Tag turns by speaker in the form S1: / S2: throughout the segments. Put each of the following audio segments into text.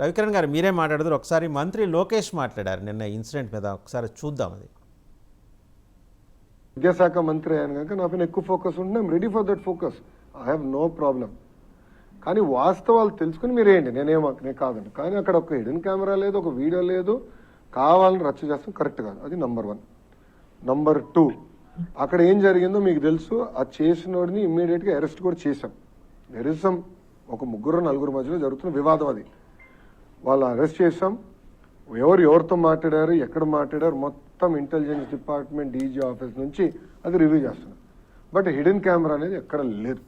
S1: రవికిరణ్ గారు మీరే మాట్లాడతారు ఒకసారి మంత్రి లోకేష్ మాట్లాడారు నిన్న ఇన్సిడెంట్ మీద. ఒకసారి చూద్దాం అది.
S2: విద్యాశాఖ మంత్రి అయ్యాను కనుక నా పైన ఎక్కువ ఫోకస్ ఉంటే ready for that focus I have no problem కానీ వాస్తవాలు తెలుసుకుని మీరు ఏంటి నేనేం నేను కాదండి. కానీ అక్కడ ఒక హిడెన్ కెమెరా లేదు ఒక వీడియో లేదు. కావాలని రచ్చ చేస్తాం. కరెక్ట్ కాదు. అది నంబర్ వన్ నంబర్ టూ అక్కడ ఏం జరిగిందో మీకు తెలుసు. ఆ చేసినోడిని ఇమ్మీడియట్గా అరెస్ట్ కూడా చేశాం. నిరసం ఒక ముగ్గురు నలుగురు మధ్యలో జరుగుతున్న వివాదం అది. వాళ్ళు అరెస్ట్ చేసాం ఎవరు ఎవరితో మాట్లాడారు ఎక్కడ మాట్లాడారు మొత్తం ఇంటెలిజెన్స్ డిపార్ట్మెంట్ డీజీ ఆఫీస్ నుంచి అది రివ్యూ చేస్తున్నాం. బట్ హిడెన్ కెమెరా అనేది ఎక్కడ లేదు.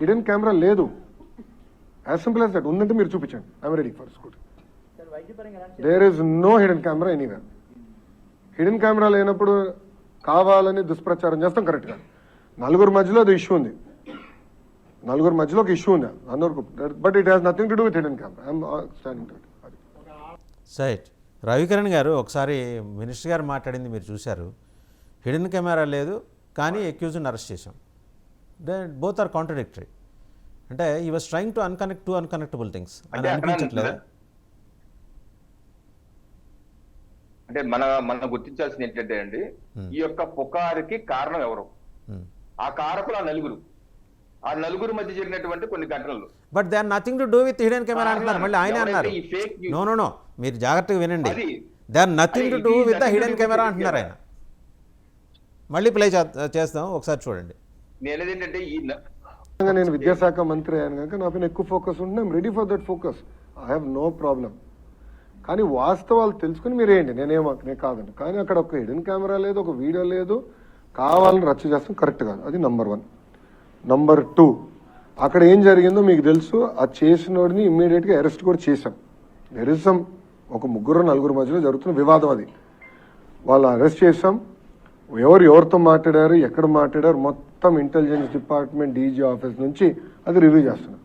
S2: హిడెన్ కెమెరా లేదు. యాజ్ సింపుల్ యాజ్ దట్ ఉందంటే మీరు చూపించండి. I'm ready for school there is no hidden camera anywhere hidden camera లేనప్పుడు కావాలని దుష్ప్రచారం చేస్తాం కరెక్ట్గా నలుగురు మధ్యలో అది ఇష్యూ ఉంది. నలుగురు మధ్యలో ఒక ఇష్యూ ఉంది అందరికి but it has nothing to do with hidden camera I'm standing to
S1: site Ravikiran గారు ఒకసారి మినిస్టర్ గారు మాట్లాడింది మీరు చూశారు. హిడెన్ కెమెరా లేదు కానీ అక్యూజ్ని అరెస్ట్ చేశాం. దే బోత్ ఆర్ కాంట్రడిక్టరీ అంటే ఈ was trying to unconnect to unconnectable things అని అనిపించట్లేదు?
S3: అంటే మన మనం గుర్తించాల్సింది ఏంటంటే అండి ఈ యొక్క పుకారుకి కారణం ఎవరు? ఆ కారకులు ఆ నలుగురు. ఆ నలుగురు మధ్య జరిగినటువంటి కొన్ని ఘటనలు.
S1: But they are nothing to do with hidden camera అంటున్నారు. మళ్ళీ ఆయనే అన్నారు. నో నో నో మీరు జాగ్రత్తగా వినండి.
S3: అది-
S1: they are nothing to do with the
S3: nothing to
S1: hidden
S3: do
S1: camera అంటున్నారు
S3: camera.
S1: ఆయన మళ్ళీ ప్లే చేస్తాం. ఒకసారి చూడండి.
S3: నేనేది ఏంటంటే ఈ
S2: నేను విద్యాశాఖ మంత్రి అయ్యాను కనుక నా పైన ఎక్కువ ఫోకస్ ఉంటే I'm ready for that focus I have no problem కానీ వాస్తవాలు తెలుసుకుని మీరు ఏంటి నేనేం నేను కాదండి. కానీ అక్కడ ఒక హిడెన్ కెమెరా లేదు ఒక వీడియో లేదు. కావాలని రచ్చ చేస్తాం. కరెక్ట్ కాదు. అది నంబర్ వన్ నంబర్ టూ అక్కడ ఏం జరిగిందో మీకు తెలుసు ఆ చేసినోడిని ఇమ్మీడియట్గా అరెస్ట్ కూడా చేశాం. నిరసం ఒక ముగ్గురు నలుగురు మధ్యలో జరుగుతున్న వివాదం అది. వాళ్ళు అరెస్ట్ చేశాం. ఎవరు ఎవరితో మాట్లాడారు ఎక్కడ మాట్లాడారు మొత్తం ఇంటెలిజెన్స్ డిపార్ట్మెంట్ డీజీ ఆఫీస్ నుంచి అది రివ్యూ చేస్తున్నాం.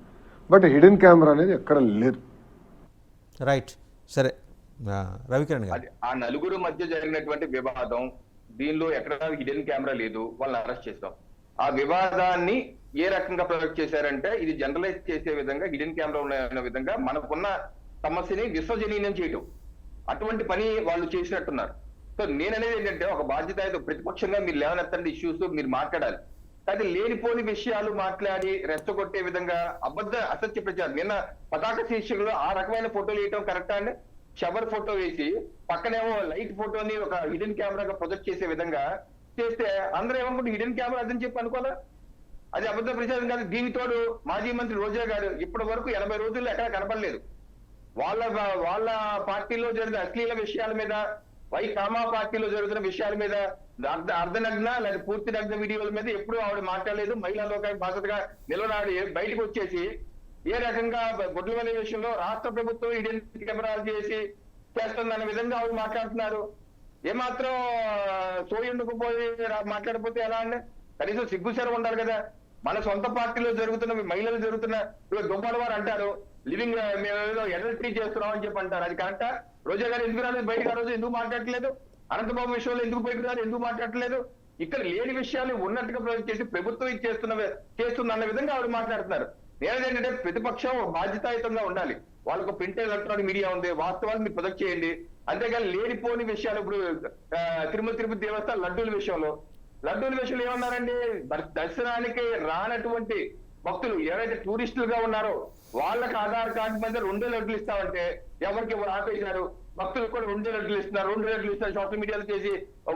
S2: బట్ హిడెన్ కెమెరా అనేది ఎక్కడ లేదు.
S1: రైట్ సరే. ఆ, రవికిరణ్ గారు.
S3: ఆ నలుగురు మధ్య జరిగినటువంటి వివాదం దీనిలో ఎక్కడ హిడెన్ కెమెరా లేదు వాళ్ళని అరెస్ట్ చేస్తాం ఆ వివాదాన్ని ఏ రకంగా ప్రొజెక్ట్ చేశారంటే ఇది జనరలైజ్ చేసే విధంగా హిడెన్ కెమెరా ఉన్న విధంగా మనకున్న సమస్యని విశ్వజనీయం చేయటం. అటువంటి పని వాళ్ళు చేసినట్టున్నారు. సో నేననేది ఏంటంటే ఒక బాధ్యత ప్రతిపక్షంగా మీరు లేవనెత్తండి ఇష్యూస్ మీరు మాట్లాడాలి. అది లేనిపోని విషయాలు మాట్లాడి రెచ్చగొట్టే విధంగా అబద్ధ అసత్య ప్రచారం. నిన్న పతాక శీర్షికలో ఆ రకమైన ఫోటోలు వేయటం కరెక్టా అండి? షవర్ ఫోటో వేసి పక్కనేమో లైట్ ఫోటోని ఒక హిడెన్ కెమెరాగా ప్రొజెక్ట్ చేసే విధంగా చేస్తే అందరూ ఏమనుకుంటే హిడెన్ కెమెరా అదని చెప్పి అనుకోవాలా? అది అబద్ధ ప్రచారం కాదు. దీనితోడు మాజీ మంత్రి రోజా గారు ఇప్పటి వరకు ఎనభై రోజుల్లో ఎక్కడ కనపడలేదు. వాళ్ళ వాళ్ళ పార్టీలో జరిగిన అశ్లీల విషయాల మీద వై కామా పార్టీలో జరుగుతున్న విషయాల మీద అర్ధ అర్ధనగ్న లేదా పూర్తి నగ్న వీడియోల మీద ఎప్పుడూ ఆవిడ మాట్లాడలేదు. మహిళా లోకానికి బాధ్యతగా నిలవనాడి బయటకు వచ్చేసి ఏ రకంగా గుడ్ల విషయంలో రాష్ట్ర ప్రభుత్వం ఇడెన్ కెమెరాలు చేసి చేస్తుందన్న విధంగా ఆవిడ మాట్లాడుతున్నారు. ఏమాత్రం సోయుండుకుపోయి మాట్లాడిపోతే ఎలా అండి? కనీసం సిగ్గుసరం ఉండాలి కదా. మన సొంత పార్టీలో జరుగుతున్న మహిళలు జరుగుతున్న ఇప్పుడు వారు అంటారు. లివింగ్ మేము ఎడల్ట్రీ చేస్తున్నాం అని చెప్పి అంటారు. అది కరెక్టా? రోజా గారు ఎందుకు రాలేదు? బయటకు ఆ రోజు ఎందుకు మాట్లాడట్లేదు? అనంతబాబు విషయంలో ఎందుకు బయటకు రాలేదు? ఎందుకు మాట్లాడట్లేదు? ఇక్కడ లేని విషయాలు ఉన్నట్టుగా ప్రజెంట్ చేసి ప్రభుత్వం ఇది చేస్తున్న చేస్తుందన్న విధంగా ఆవిడ మాట్లాడుతున్నారు. నేనేంటంటే ప్రతిపక్షం బాధ్యతాయుతంగా ఉండాలి. వాళ్ళకు ప్రింట్ ఎలక్ట్రానిక్ మీడియా ఉంది వాస్తవాలు మీరు ప్రొజెక్ట్ చేయండి. అంతేగాని లేనిపోని విషయాలు ఇప్పుడు తిరుమల తిరుపతి దేవస్థానం లడ్డూల విషయంలో. లడ్డూల విషయంలో ఏమన్నారండి? దర్శనానికి రానటువంటి భక్తులు ఎవరైతే టూరిస్టులుగా ఉన్నారో వాళ్ళకి ఆధార్ కార్డు మీద రెండు లడ్డులు ఇస్తామంటే ఎవరికి ఎవరు ఆపేశారు? భక్తులు కూడా రెండు లడ్డులు ఇస్తున్నారు. రెండు లడ్డులు ఇస్తారు. సోషల్ మీడియాలో చేసి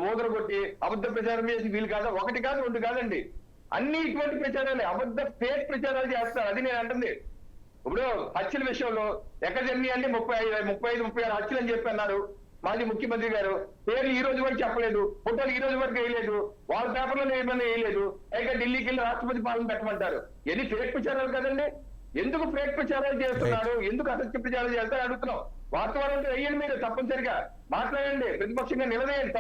S3: ఓదర కొట్టి అబద్ధ ప్రచారం చేసి వీలు కాదు. ఒకటి కాదు రెండు కాదండి. అన్ని ఇటువంటి ప్రచారాలు అబద్ధ ఫేక్ ప్రచారాలు చేస్తారు అది నేను అంటుంది. ఇప్పుడు హత్యల విషయంలో ఎక్కడ జరిగినాయి అంటే ముప్పై ఐదు ముప్పై ఐదు ముప్పై ఆరు హత్యలు అని చెప్పి అన్నారు మాజీ ముఖ్యమంత్రి గారు. పేర్లు ఈ రోజు వరకు చెప్పలేదు ఫోటోలు ఈ రోజు వరకు వేయలేదు వాళ్ళ పేపర్లో ఏమన్నా వేయలేదు పైగా ఢిల్లీకి వెళ్ళి రాష్ట్రపతి పాలన పెట్టమంటారు. ఎన్ని ఫేక్ ప్రచారాలు కదండి? ఎందుకు ఫేక్ ప్రచారాలు చేస్తున్నారు? ఎందుకు అసత్య ప్రచారాలు చేస్తారు అడుగుతున్నాం. వాస్తవాలు అంటే వెయ్యండి మీరు తప్పనిసరిగా. మాట్లాడండి ప్రతిపక్షంగా నిలవేయండి